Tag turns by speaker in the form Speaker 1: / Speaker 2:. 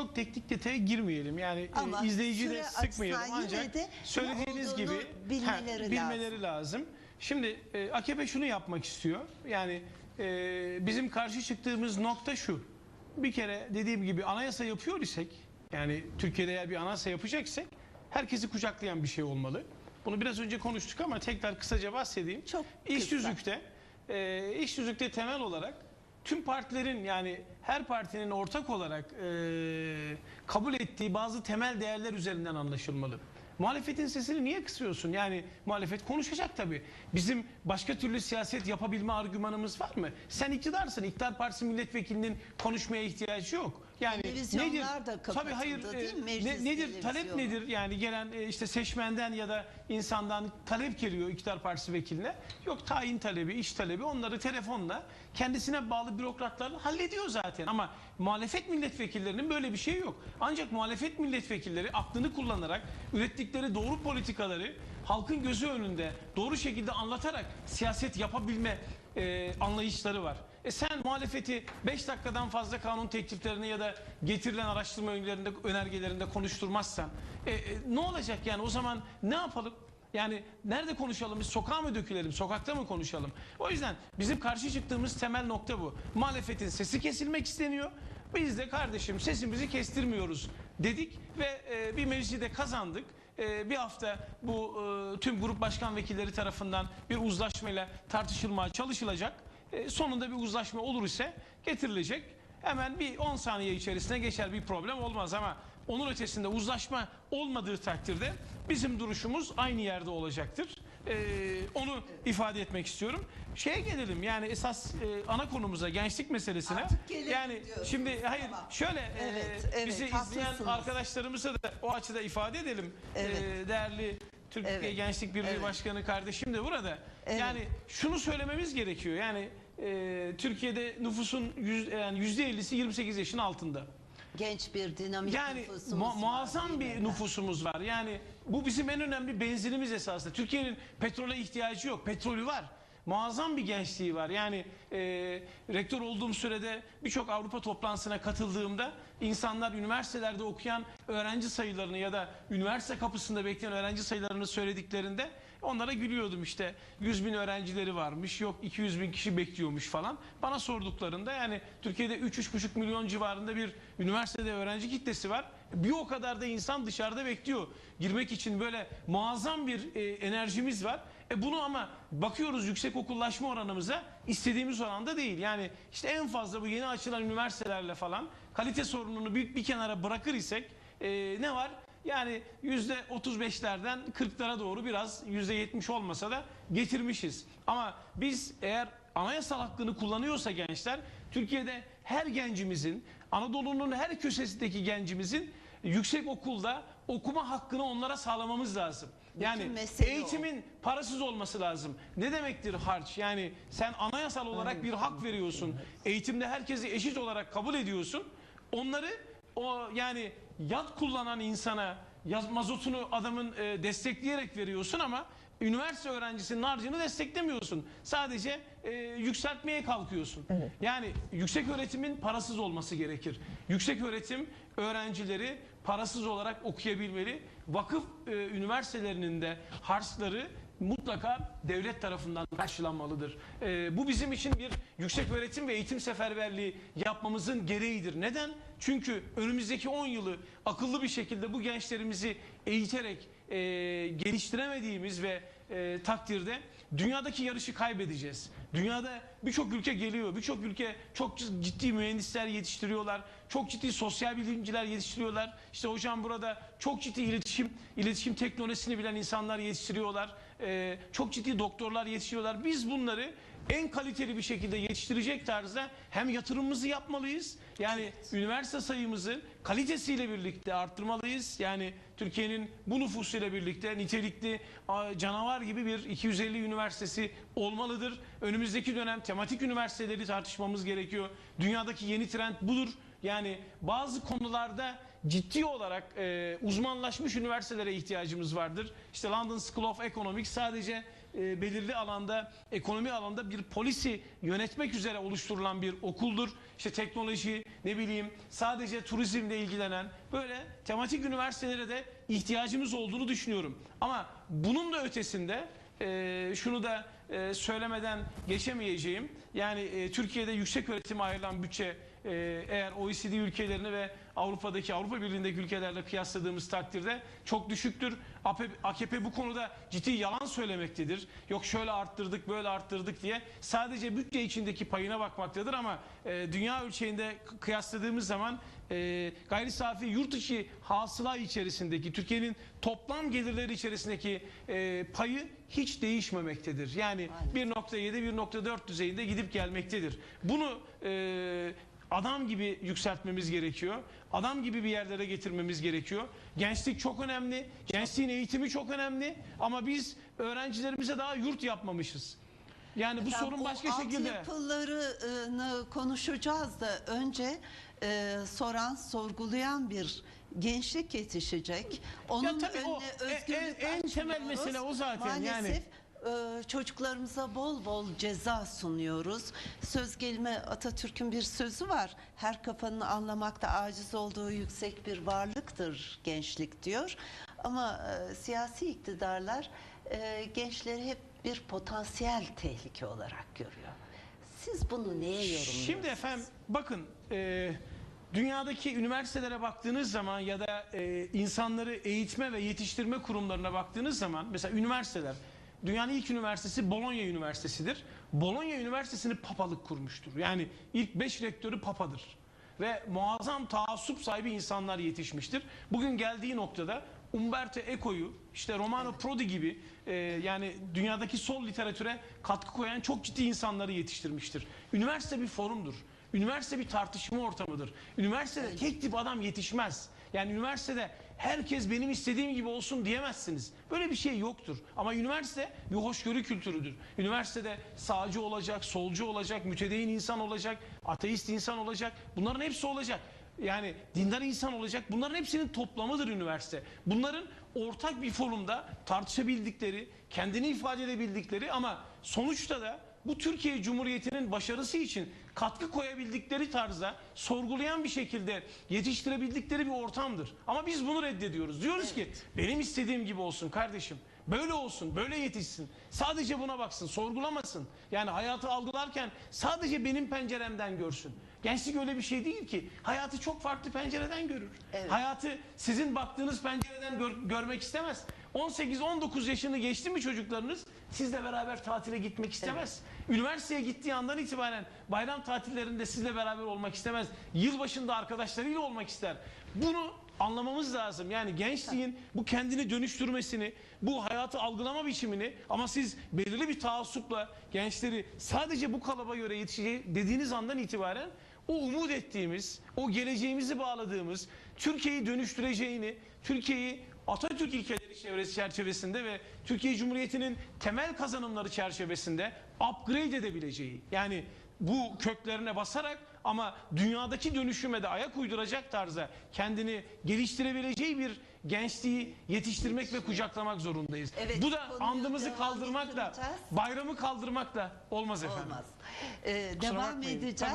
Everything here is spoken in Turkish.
Speaker 1: çok teknik detaya girmeyelim. Yani e,
Speaker 2: Ama
Speaker 1: izleyiciyi de
Speaker 2: süre
Speaker 1: sıkmayalım
Speaker 2: açısından yine
Speaker 1: ancak
Speaker 2: de
Speaker 1: söylediğiniz gibi
Speaker 2: bilmeleri
Speaker 1: ha, bilmeleri lazım. Şimdi e, AKP şunu yapmak istiyor. Yani e, bizim karşı çıktığımız nokta şu. Bir kere dediğim gibi anayasa yapıyor isek yani Türkiye'de eğer bir anayasa yapacaksak herkesi kucaklayan bir şey olmalı. Bunu biraz önce konuştuk ama tekrar kısaca bahsedeyim.
Speaker 2: Çok
Speaker 1: İş
Speaker 2: kısa.
Speaker 1: tüzükte e, iş tüzükte temel olarak tüm partilerin yani her partinin ortak olarak e, kabul ettiği bazı temel değerler üzerinden anlaşılmalı. Muhalefetin sesini niye kısıyorsun? Yani muhalefet konuşacak tabii. Bizim başka türlü siyaset yapabilme argümanımız var mı? Sen iktidarsın. İktidar partisi milletvekilinin konuşmaya ihtiyacı yok. Yani
Speaker 2: Televizyonlar
Speaker 1: nedir?
Speaker 2: da kapatıldı
Speaker 1: Tabii hayır.
Speaker 2: değil mi?
Speaker 1: e,
Speaker 2: Meclis
Speaker 1: ne- nedir? Talep
Speaker 2: televizyonu.
Speaker 1: nedir? Yani gelen e, işte seçmenden ya da insandan talep geliyor iktidar partisi vekiline. Yok tayin talebi, iş talebi onları telefonla kendisine bağlı bürokratlarla hallediyor zaten. Ama muhalefet milletvekillerinin böyle bir şey yok. Ancak muhalefet milletvekilleri aklını kullanarak ürettikleri doğru politikaları halkın gözü önünde doğru şekilde anlatarak siyaset yapabilme e, anlayışları var. E sen muhalefeti 5 dakikadan fazla kanun tekliflerini ya da getirilen araştırma önergelerinde, önergelerinde konuşturmazsan e, e, ne olacak yani o zaman ne yapalım? Yani nerede konuşalım biz sokağa mı dökülelim sokakta mı konuşalım? O yüzden bizim karşı çıktığımız temel nokta bu. Muhalefetin sesi kesilmek isteniyor. Biz de kardeşim sesimizi kestirmiyoruz dedik ve e, bir meclisi de kazandık. E, bir hafta bu e, tüm grup başkan vekilleri tarafından bir uzlaşmayla tartışılmaya çalışılacak. E, sonunda bir uzlaşma olur ise getirilecek. Hemen bir 10 saniye içerisinde geçer bir problem olmaz ama onun ötesinde uzlaşma olmadığı takdirde bizim duruşumuz aynı yerde olacaktır. E, onu ifade etmek istiyorum. Şeye gelelim yani esas e, ana konumuza gençlik meselesine. Yani şimdi hayır
Speaker 2: Tamam.
Speaker 1: şöyle e,
Speaker 2: Evet, evet,
Speaker 1: bizi izleyen arkadaşlarımıza da o açıda ifade edelim.
Speaker 2: Evet.
Speaker 1: E, değerli Türkiye
Speaker 2: Evet.
Speaker 1: Gençlik Birliği
Speaker 2: Evet.
Speaker 1: Başkanı kardeşim de burada.
Speaker 2: Evet.
Speaker 1: Yani şunu söylememiz gerekiyor. Yani e, Türkiye'de nüfusun yüz, yani %50'si 28 yaşın altında.
Speaker 2: Genç bir dinamik
Speaker 1: Yani
Speaker 2: nüfusumuz
Speaker 1: mu-
Speaker 2: var,
Speaker 1: muazzam
Speaker 2: mi
Speaker 1: bir
Speaker 2: efendim?
Speaker 1: nüfusumuz var. Yani bu bizim en önemli benzinimiz esasında. Türkiye'nin petrole ihtiyacı yok. Petrolü var. Muazzam bir gençliği var. Yani e, rektör olduğum sürede birçok Avrupa toplantısına katıldığımda insanlar üniversitelerde okuyan öğrenci sayılarını ya da üniversite kapısında bekleyen öğrenci sayılarını söylediklerinde onlara gülüyordum işte 100 bin öğrencileri varmış yok 200 bin kişi bekliyormuş falan. Bana sorduklarında yani Türkiye'de 3-3,5 milyon civarında bir üniversitede öğrenci kitlesi var. Bir o kadar da insan dışarıda bekliyor. Girmek için böyle muazzam bir e, enerjimiz var. E bunu ama bakıyoruz yüksek okullaşma oranımıza istediğimiz oranda değil. Yani işte en fazla bu yeni açılan üniversitelerle falan kalite sorununu bir, bir kenara bırakır isek e, ne var? Yani yüzde 35'lerden 40'lara doğru biraz yüzde 70 olmasa da getirmişiz. Ama biz eğer anayasal hakkını kullanıyorsa gençler Türkiye'de her gencimizin Anadolu'nun her köşesindeki gencimizin yüksek okulda okuma hakkını onlara sağlamamız lazım. Yani
Speaker 2: mesele o.
Speaker 1: eğitimin parasız olması lazım. Ne demektir harç? Yani sen anayasal olarak bir hak veriyorsun. Eğitimde herkesi eşit olarak kabul ediyorsun. Onları o yani yat kullanan insana yaz mazotunu adamın e, destekleyerek veriyorsun ama üniversite öğrencisinin harcını desteklemiyorsun. Sadece e, yükseltmeye kalkıyorsun. Yani yüksek öğretimin parasız olması gerekir. Yüksek öğretim öğrencileri parasız olarak okuyabilmeli. Vakıf e, üniversitelerinin de harçları mutlaka devlet tarafından karşılanmalıdır. Ee, bu bizim için bir yüksek öğretim ve eğitim seferberliği yapmamızın gereğidir. Neden? Çünkü önümüzdeki 10 yılı akıllı bir şekilde bu gençlerimizi eğiterek e, geliştiremediğimiz ve e, takdirde dünyadaki yarışı kaybedeceğiz. Dünyada birçok ülke geliyor. Birçok ülke çok ciddi mühendisler yetiştiriyorlar. Çok ciddi sosyal bilimciler yetiştiriyorlar. İşte hocam burada çok ciddi iletişim iletişim teknolojisini bilen insanlar yetiştiriyorlar. Ee, çok ciddi doktorlar yetiştiriyorlar. Biz bunları en kaliteli bir şekilde yetiştirecek tarzda hem yatırımımızı yapmalıyız. Yani üniversite sayımızı kalitesiyle birlikte arttırmalıyız. Yani Türkiye'nin bu nüfusuyla birlikte nitelikli canavar gibi bir 250 üniversitesi olmalıdır. Önümüzdeki dönem tematik üniversiteleri tartışmamız gerekiyor. Dünyadaki yeni trend budur. Yani bazı konularda ciddi olarak e, uzmanlaşmış üniversitelere ihtiyacımız vardır. İşte London School of Economics sadece e, belirli alanda, ekonomi alanda bir polisi yönetmek üzere oluşturulan bir okuldur. İşte teknoloji, ne bileyim sadece turizmle ilgilenen böyle tematik üniversitelere de ihtiyacımız olduğunu düşünüyorum. Ama bunun da ötesinde e, şunu da e, söylemeden geçemeyeceğim. Yani Türkiye'de yüksek öğretime ayrılan bütçe eğer OECD ülkelerini ve Avrupa'daki Avrupa Birliği'ndeki ülkelerle kıyasladığımız takdirde çok düşüktür. AKP, bu konuda ciddi yalan söylemektedir. Yok şöyle arttırdık böyle arttırdık diye sadece bütçe içindeki payına bakmaktadır ama e, dünya ölçeğinde kıyasladığımız zaman e, gayri safi yurt içi hasıla içerisindeki Türkiye'nin toplam gelirleri içerisindeki e, payı hiç değişmemektedir. Yani 1.7-1.4 düzeyinde gidip gelmektedir. Bunu e, adam gibi yükseltmemiz gerekiyor. Adam gibi bir yerlere getirmemiz gerekiyor. Gençlik çok önemli. Gençliğin eğitimi çok önemli. Ama biz öğrencilerimize daha yurt yapmamışız. Yani bu
Speaker 2: Efendim,
Speaker 1: sorun
Speaker 2: o
Speaker 1: başka şekilde.
Speaker 2: altyapılarını konuşacağız da önce e, soran, sorgulayan bir gençlik yetişecek. Onun
Speaker 1: tabii o
Speaker 2: önüne
Speaker 1: en-
Speaker 2: özgürlük
Speaker 1: en- en temel mesele o zaten yani.
Speaker 2: Maalesef e, çocuklarımıza bol bol ceza sunuyoruz. Söz gelime Atatürk'ün bir sözü var. Her kafanın anlamakta aciz olduğu yüksek bir varlıktır gençlik diyor. Ama e, siyasi iktidarlar e, gençleri hep bir potansiyel tehlike olarak görüyor. Siz bunu neye yorumluyorsunuz?
Speaker 1: Şimdi efendim bakın e, dünyadaki üniversitelere baktığınız zaman ya da e, insanları eğitme ve yetiştirme kurumlarına baktığınız zaman mesela üniversiteler dünyanın ilk üniversitesi Bologna Üniversitesi'dir. Bologna Üniversitesi'ni papalık kurmuştur. Yani ilk beş rektörü papadır. Ve muazzam taassup sahibi insanlar yetişmiştir. Bugün geldiği noktada Umberto Eco'yu, işte Romano Prodi gibi e, yani dünyadaki sol literatüre katkı koyan çok ciddi insanları yetiştirmiştir. Üniversite bir forumdur. Üniversite bir tartışma ortamıdır. Üniversitede tek tip adam yetişmez. Yani üniversitede herkes benim istediğim gibi olsun diyemezsiniz. Böyle bir şey yoktur. Ama üniversite bir hoşgörü kültürüdür. Üniversitede sağcı olacak, solcu olacak, mütedeyin insan olacak, ateist insan olacak. Bunların hepsi olacak. Yani dindar insan olacak. Bunların hepsinin toplamıdır üniversite. Bunların ortak bir forumda tartışabildikleri, kendini ifade edebildikleri ama sonuçta da bu Türkiye Cumhuriyeti'nin başarısı için katkı koyabildikleri tarzda sorgulayan bir şekilde yetiştirebildikleri bir ortamdır. Ama biz bunu reddediyoruz. Diyoruz ki benim istediğim gibi olsun kardeşim. Böyle olsun, böyle yetişsin. Sadece buna baksın, sorgulamasın. Yani hayatı algılarken sadece benim penceremden görsün. Gençlik öyle bir şey değil ki. Hayatı çok farklı pencereden görür.
Speaker 2: Evet.
Speaker 1: Hayatı sizin baktığınız pencereden gör- görmek istemez. 18-19 yaşını geçti mi çocuklarınız sizle beraber tatile gitmek istemez. Üniversiteye gittiği andan itibaren bayram tatillerinde sizle beraber olmak istemez. Yılbaşında arkadaşlarıyla olmak ister. Bunu anlamamız lazım. Yani gençliğin bu kendini dönüştürmesini, bu hayatı algılama biçimini ama siz belirli bir taassupla gençleri sadece bu kalaba göre yetişeceği dediğiniz andan itibaren o umut ettiğimiz, o geleceğimizi bağladığımız, Türkiye'yi dönüştüreceğini, Türkiye'yi Atatürk ilkeleri çevresi çerçevesinde ve Türkiye Cumhuriyeti'nin temel kazanımları çerçevesinde upgrade edebileceği. Yani bu köklerine basarak ama dünyadaki dönüşüme de ayak uyduracak tarzda kendini geliştirebileceği bir gençliği yetiştirmek ve kucaklamak zorundayız.
Speaker 2: Evet,
Speaker 1: bu da andımızı kaldırmakla, bayramı kaldırmakla olmaz efendim.
Speaker 2: Olmaz. Ee,
Speaker 1: Kusura
Speaker 2: devam
Speaker 1: bakmayın.
Speaker 2: edeceğiz.